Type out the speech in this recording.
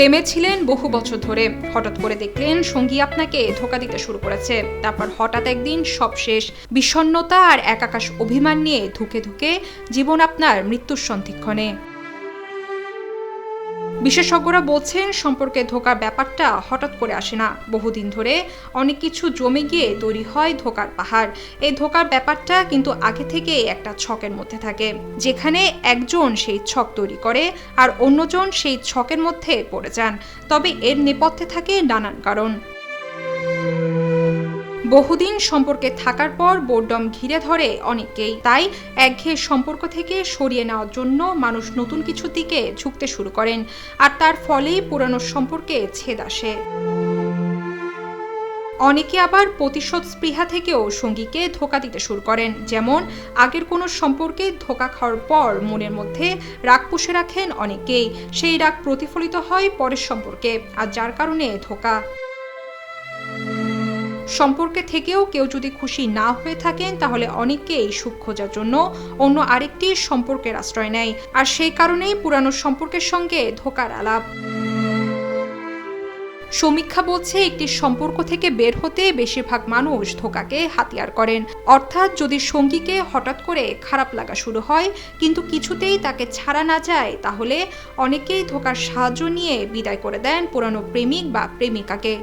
প্রেমে ছিলেন বহু বছর ধরে। হঠাৎ করে দেখলেন সঙ্গী আপনাকে ধোকা দিতে শুরু করেছে। তারপর হঠাৎ একদিন সব শেষ। বিষণ্নতা আর একাকাশ অভিমান নিয়ে ধুকে ধুকে জীবন আপনার মৃত্যুর সন্ধিক্ষণে। বিশেষজ্ঞরা বলছেন, সম্পর্কে ধোকার ব্যাপারটা হঠাৎ করে আসে না। বহুদিন ধরে অনেক কিছু জমে গিয়ে তৈরি হয় ধোকার পাহাড়। এই ধোকার ব্যাপারটা কিন্তু আগে থেকে একটা ছকের মধ্যে থাকে। যেখানে একজন সেই ছক তৈরি করে আর অন্যজন সেই ছকের মধ্যে পড়ে যান। তবে এর নেপথ্যে থাকে নানান কারণ। বহুদিন সম্পর্কে থাকার পর বোর্ডম ঘিরে ধরে অনেককেই। তাই একঘেয়ে সম্পর্ক থেকে সরিয়ে নেওয়ার জন্য মানুষ নতুন কিছুর দিকে ঝুঁকতে শুরু করেন, আর তার ফলেই পুরানো সম্পর্কে ছেদ আসে। অনেকে আবার প্রতিশোধ স্পৃহা থেকেও সঙ্গীকে ধোকা দিতে শুরু করেন, যেমন আগের কোনো সম্পর্কে ধোকা খাওয়ার পর মনের মধ্যে রাগ পুষে রাখেন অনেকেই সেই রাগ প্রতিফলিত হয় পরের সম্পর্কে, আর যার কারণে ধোকা। সম্পর্কে থেকেও কেউ যদি খুশি না হয়ে থাকেন, তাহলে অনেকেই সুখ খোঁজার জন্য অন্য আরেকটি সম্পর্কের আশ্রয় নেয়। আর সেই কারণেই পুরানো সম্পর্কের সঙ্গে ধোকার আলাপ। সমীক্ষা বলছে, একটি সম্পর্ক থেকে বের হতে বেশিরভাগ মানুষ ধোকাকে হাতিয়ার করেন। অর্থাৎ যদি সঙ্গীকে হঠাৎ করে খারাপ লাগা শুরু হয়, কিন্তু কিছুতেই তাকে ছাড়া না যায়, তাহলে অনেকেই ধোকার সাহায্য নিয়ে বিদায় করে দেন পুরানো প্রেমিক বা প্রেমিকাকে।